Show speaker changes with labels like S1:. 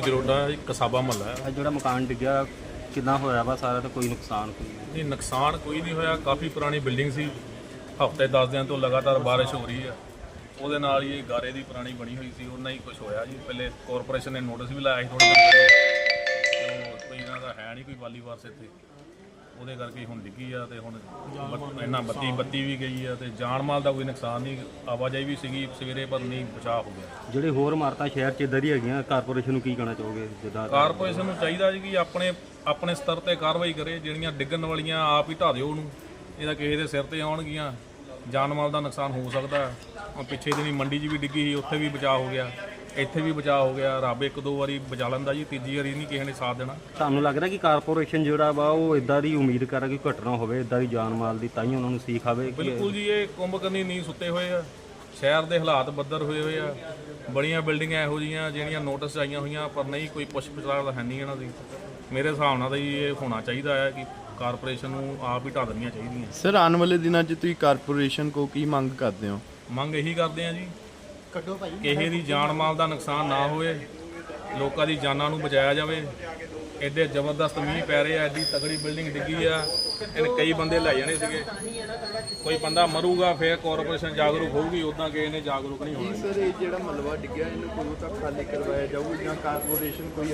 S1: ਜਰੋਡਾ ਇੱਕ ਕਸਾਬਾ ਮਹੱਲਾ ਹੈ।
S2: ਜਿਹੜਾ ਮਕਾਨ ਡਿੱਗਿਆ ਕਿੰਨਾ ਹੋਇਆ ਵਾ ਸਾਰਾ ਤੇ ਕੋਈ ਨੁਕਸਾਨ ਕੋਈ ਨਹੀਂ।
S1: ਨਹੀਂ ਨੁਕਸਾਨ ਕੋਈ ਨਹੀਂ ਹੋਇਆ। ਕਾਫੀ ਪੁਰਾਣੀ ਬਿਲਡਿੰਗ ਸੀ। ਹਫ਼ਤੇ 10 ਦਿਨ ਤੋਂ ਲਗਾਤਾਰ ਬਾਰਿਸ਼ ਹੋ ਰਹੀ ਹੈ। ਉਹਦੇ ਨਾਲ ਹੀ ਇਹ ਗਾਰੇ ਦੀ ਪੁਰਾਣੀ ਬਣੀ ਹੋਈ ਸੀ। ਉਹਨਾਂ ਹੀ ਕੁਝ ਹੋਇਆ ਜੀ। ਪਹਿਲੇ ਕਾਰਪੋਰੇਸ਼ਨ ਨੇ ਨੋਟਿਸ ਵੀ ਲਾਇਆ ਸੀ ਥੋੜੇ ਦਿਨ ਪਹਿਲੇ। ਉਹ ਕੋਈ ਇਹਨਾਂ ਦਾ ਹੈ ਨਹੀਂ ਕੋਈ ਵਾਲੀ ਵਾਰਸ ਇੱਥੇ। ਉਹਦੇ ਕਰਕੇ ਹੁਣ ਡਿੱਗੀ ਆ ਤੇ ਹੁਣ ਬੱਤ- ਇਹਨਾਂ ਬੱਤੀ ਬੱਤੀ ਵੀ ਗਈ ਆ ਤੇ ਜਾਨ ਮਾਲ ਦਾ ਕੋਈ ਨੁਕਸਾਨ ਨਹੀਂ ਆਵਾਜਾਈ ਵੀ ਸੀਗੀ ਸਵੇਰੇ ਪਰ ਨਹੀਂ ਬਚਾਅ ਹੋ ਗਿਆ।
S2: ਜਿਹੜੇ ਹੋਰ ਇਮਾਰਤਾਂ ਸ਼ਹਿਰ 'ਚ ਇਧਰ ਹੀ ਹੈਗੀਆਂ ਕਾਰਪੋਰੇਸ਼ਨ ਨੂੰ ਕੀ ਕਹਿਣਾ ਚਾਹੋਗੇ ਜਿੱਦਾਂ
S1: ਕਾਰਪੋਰੇਸ਼ਨ ਨੂੰ ਚਾਹੀਦਾ ਜੀ ਕਿ ਆਪਣੇ ਆਪਣੇ ਸਤਰ ਤੇ ਕਾਰਵਾਈ ਕਰੇ ਜਿਹੜੀਆਂ ਡਿੱਗਣ ਵਾਲੀਆਂ ਆਪ ਹੀ ਢਾ ਦਿਓ ਉਹਨੂੰ। ਇਹਦਾ ਕਿਸੇ ਦੇ ਸਿਰ ਤੇ ਆਉਣਗੀਆਂ। ਜਾਨ ਮਾਲ ਦਾ ਨੁਕਸਾਨ ਹੋ ਸਕਦਾ। ਹੈ। ਹੁਣ ਪਿੱਛੇ ਦਿਨੀ ਮੰਡੀ 'ਚ ਵੀ ਡਿੱਗੀ ਸੀ ਉੱਥੇ ਵੀ ਬਚਾਅ ਹੋ ਗਿਆ। ਇੱਥੇ ਵੀ ਬਚਾਅ ਹੋ ਗਿਆ ਰੱਬ ਇੱਕ ਦੋ ਵਾਰੀ ਬਚਾ ਲੈਂਦਾ ਜੀ ਤੀਜੀ ਵਾਰੀ ਨਹੀਂ ਕਿਸੇ ਨੇ ਸਾਥ ਦੇਣਾ।
S2: ਤੁਹਾਨੂੰ ਲੱਗਦਾ ਕਿ ਕਾਰਪੋਰੇਸ਼ਨ ਜਿਹੜਾ ਵਾ ਉਹ ਇਦਾਂ ਦੀ ਉਮੀਦ ਕਰ ਕਿ ਘਟਨਾ ਹੋਵੇ ਇਦਾਂ ਦੀ ਜਾਨ ਮਾਲ ਦੀ ਤਾਂ ਹੀ ਉਹਨਾਂ ਨੂੰ ਸੀਖ ਆਵੇ ਕਿ
S1: ਬਿਲਕੁਲ ਜੀ ਇਹ ਕੁੰਭਕਰਨੀ ਨਹੀਂ ਸੁੱਤੇ ਹੋਏ ਆ। ਸ਼ਹਿਰ ਦੇ ਹਾਲਾਤ ਬੱਦਰ ਹੋਏ ਹੋਏ ਆ। ਬੜੀਆਂ ਬਿਲਡਿੰਗਾਂ ਇਹੋ ਜੀਆਂ ਜਿਹੜੀਆਂ ਨੋਟਿਸ ਆਈਆਂ ਹੋਈਆਂ ਪਰ ਨਹੀਂ ਕੋਈ ਪੁੱਛ ਪਛਾਣ ਤਾਂ ਹੈ ਨਹੀਂ ਇਹਨਾਂ ਦੀ। ਮੇਰੇ ਹਿਸਾਬ ਨਾਲ ਤਾਂ ਜੀ ਇਹ ਹੋਣਾ ਚਾਹੀਦਾ ਹੈ ਕਿ ਕਾਰਪੋਰੇਸ਼ਨ ਨੂੰ ਆਪ ਹੀ ਢਾ ਦੇਣੀਆਂ ਚਾਹੀਦੀਆਂ।
S3: ਸਰ ਆਉਣ ਵਾਲੇ ਦਿਨਾਂ 'ਚ ਤੁਸੀਂ ਕਾਰਪੋਰੇਸ਼ਨ ਕੋ ਕੀ ਮੰਗ ਕਰਦੇ ਹੋ?
S1: ਮੰਗ ਇਹੀ ਕਰਦੇ ਆ ਜੀ ਕਿਸੇ ਦੀ ਜਾਨ ਮਾਲ ਦਾ ਨੁਕਸਾਨ ਨਾ ਹੋਵੇ ਲੋਕਾਂ ਦੀ ਜਾਨਾਂ ਨੂੰ ਬਚਾਇਆ ਜਾਵੇ। ਐਡੇ ਜ਼ਬਰਦਸਤ ਮੀਂਹ ਪੈ ਰਹੇ ਐਡੀ ਤਗੜੀ ਬਿਲਡਿੰਗ ਡਿੱਗੀ ਆ ਇਹਨੇ ਕਈ ਬੰਦੇ ਲੈ ਜਾਣੇ ਸੀਗੇ। ਕੋਈ ਬੰਦਾ ਮਰੂਗਾ ਫਿਰ ਕਾਰਪੋਰੇਸ਼ਨ ਜਾਗਰੂਕ ਹੋਊਗੀ ਉਦਾਂ ਕਿਸੇ ਨੇ ਜਾਗਰੂਕ ਨਹੀਂ ਹੋਣਾ।
S3: ਸਰ ਇਹ ਜਿਹੜਾ ਮਲਬਾ ਡਿੱਗਿਆ ਇਹਨੂੰ ਕਦੋਂ ਤੱਕ ਖਾਲੀ ਕਰਵਾਇਆ ਜਾਊਗਾ ਜਾਂ ਕਾਰਪੋਰੇਸ਼ਨ ਕੋਈ